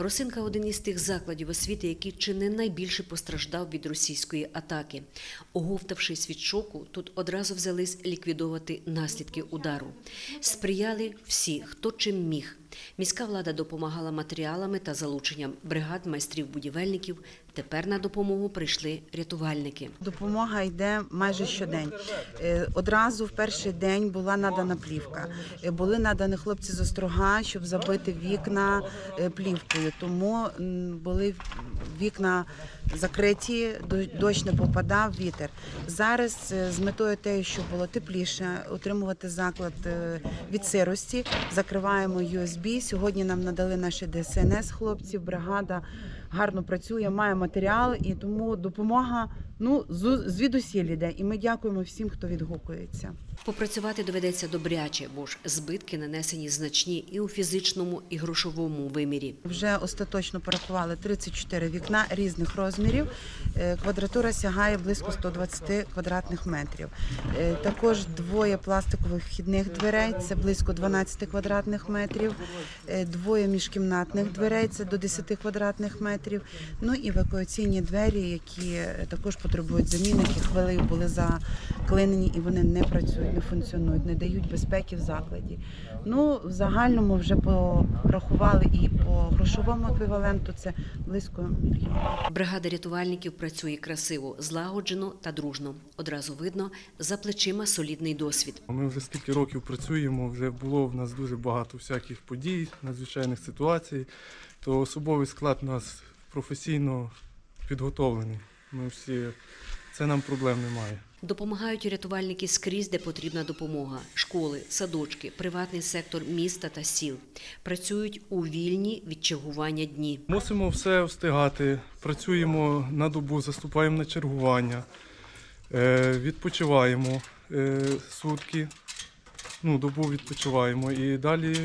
Росинка один із тих закладів освіти, який чи не найбільше постраждав від російської атаки. Оговтавшись від шоку, тут одразу взялись ліквідовувати наслідки удару. Сприяли всі, хто чим міг. Міська влада допомагала матеріалами та залученням бригад майстрів-будівельників. Тепер на допомогу прийшли рятувальники. Допомога йде майже щодень. Е, Одразу в перший день була надана плівка. Е, Були надані хлопці з острога, щоб забити вікна е, плівкою. Тому були вікна закриті, до- дощ не попадав, вітер. Зараз з метою те, щоб було тепліше, утримувати заклад від сирості, закриваємо USB. Сьогодні нам надали наші ДСНС хлопці, бригада гарно працює, має матеріал, і тому допомога ну звідусіль іде. І ми дякуємо всім, хто відгукується. Попрацювати доведеться добряче, бо ж збитки нанесені значні і у фізичному, і грошовому вимірі. Вже остаточно порахували 34 вікна різних розмірів. Е, Квадратура сягає близько 120 квадратних метрів. Е, Також двоє пластикових вхідних дверей це близько 12 квадратних метрів. Е, Двоє міжкімнатних дверей це до 10 квадратних метрів. Ну і евакуаційні двері, які е, також потребують заміни, які хвилею були заклинені і вони не працюють, не функціонують, не дають безпеки в закладі. Ну, в загальному вже порахували і по грошовому еквіваленту це близько мільйона. Бригада рятувальників працює красиво, злагоджено та дружно. Одразу видно, за плечима солідний досвід. Ми вже скільки років працюємо, вже було в нас дуже багато всяких подій, надзвичайних ситуацій, то особовий склад у нас професійно підготовлений. Ми всі, це нам проблем немає. Допомагають рятувальники скрізь, де потрібна допомога: школи, садочки, приватний сектор міста та сіл. Працюють у вільні від чергування дні. Мусимо все встигати, працюємо на добу, заступаємо на чергування, е, відпочиваємо е, сутки, ну, добу відпочиваємо і далі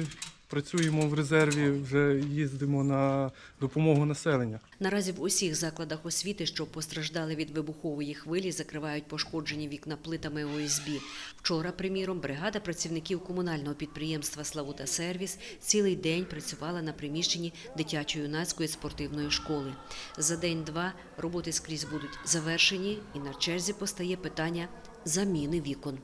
працюємо в резерві, вже їздимо на допомогу населення. Наразі в усіх закладах освіти, що постраждали від вибухової хвилі, закривають пошкоджені вікна плитами ОСБ. Вчора, приміром, бригада працівників комунального підприємства Славута Сервіс цілий день працювала на приміщенні дитячо-юнацької спортивної школи. За день-два роботи скрізь будуть завершені, і на черзі постає питання заміни вікон.